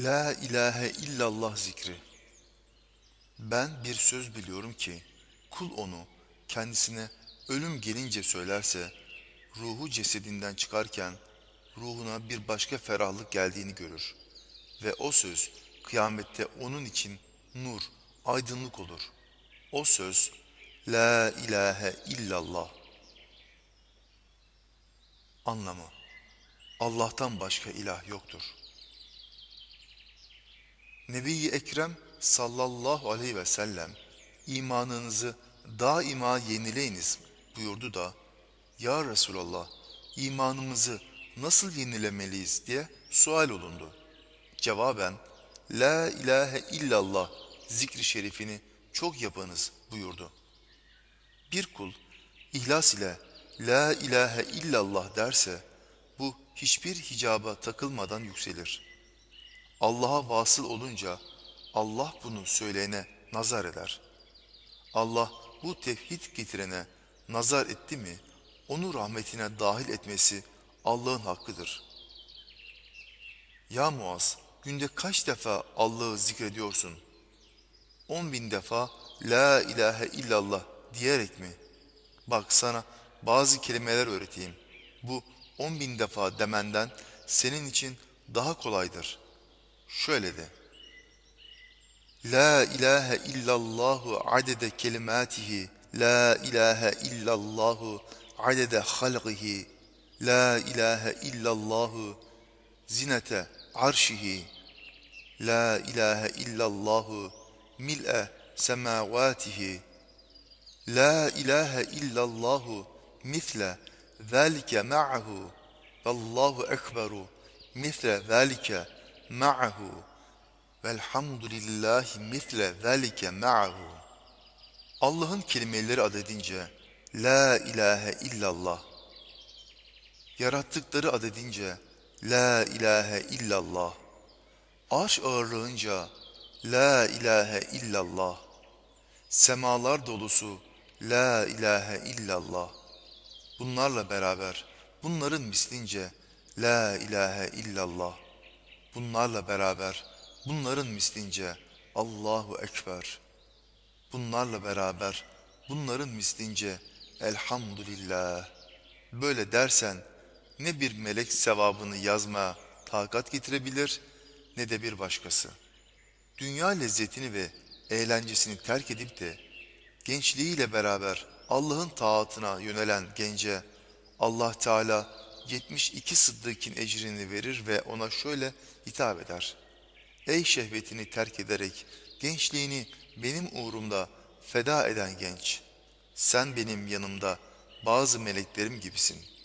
La ilahe illallah zikri. Ben bir söz biliyorum ki kul onu kendisine ölüm gelince söylerse ruhu cesedinden çıkarken ruhuna bir başka ferahlık geldiğini görür ve o söz kıyamette onun için nur, aydınlık olur. O söz La ilahe illallah. Anlamı Allah'tan başka ilah yoktur. Nebi-i Ekrem sallallahu aleyhi ve sellem imanınızı daima yenileyiniz buyurdu da Ya Resulallah imanımızı nasıl yenilemeliyiz diye sual olundu. Cevaben La ilahe illallah zikri şerifini çok yapınız buyurdu. Bir kul ihlas ile La ilahe illallah derse bu hiçbir hicaba takılmadan yükselir. Allah'a vasıl olunca Allah bunu söyleyene nazar eder. Allah bu tevhid getirene nazar etti mi onu rahmetine dahil etmesi Allah'ın hakkıdır. Ya Muaz günde kaç defa Allah'ı zikrediyorsun? On bin defa La ilahe illallah diyerek mi? Bak sana bazı kelimeler öğreteyim. Bu on bin defa demenden senin için daha kolaydır. Şöyle de. La ilahe illallahu adede kelimatihi. La ilahe illallahu adede halqihi. La ilahe illallahu zinete arşihi. La ilahe illallahu mil'e semavatihi. La ilahe illallahu misle zalike ma'ahu. Vallahu ekberu misle zalike ma'ahu. Velhamdülillahi misle zalike ma'ahu. Allah'ın kelimeleri adedince La ilahe illallah. Yarattıkları adedince La ilahe illallah. Arş ağırlığınca La ilahe illallah. Semalar dolusu La ilahe illallah. Bunlarla beraber bunların mislince La ilahe illallah. Bunlarla beraber bunların mislince Allahu Ekber. Bunlarla beraber bunların mislince Elhamdülillah. Böyle dersen ne bir melek sevabını yazmaya takat getirebilir ne de bir başkası. Dünya lezzetini ve eğlencesini terk edip de gençliğiyle beraber Allah'ın taatına yönelen gence Allah Teala 72 sıddıkın ecrini verir ve ona şöyle hitap eder. Ey şehvetini terk ederek gençliğini benim uğrumda feda eden genç, sen benim yanımda bazı meleklerim gibisin.''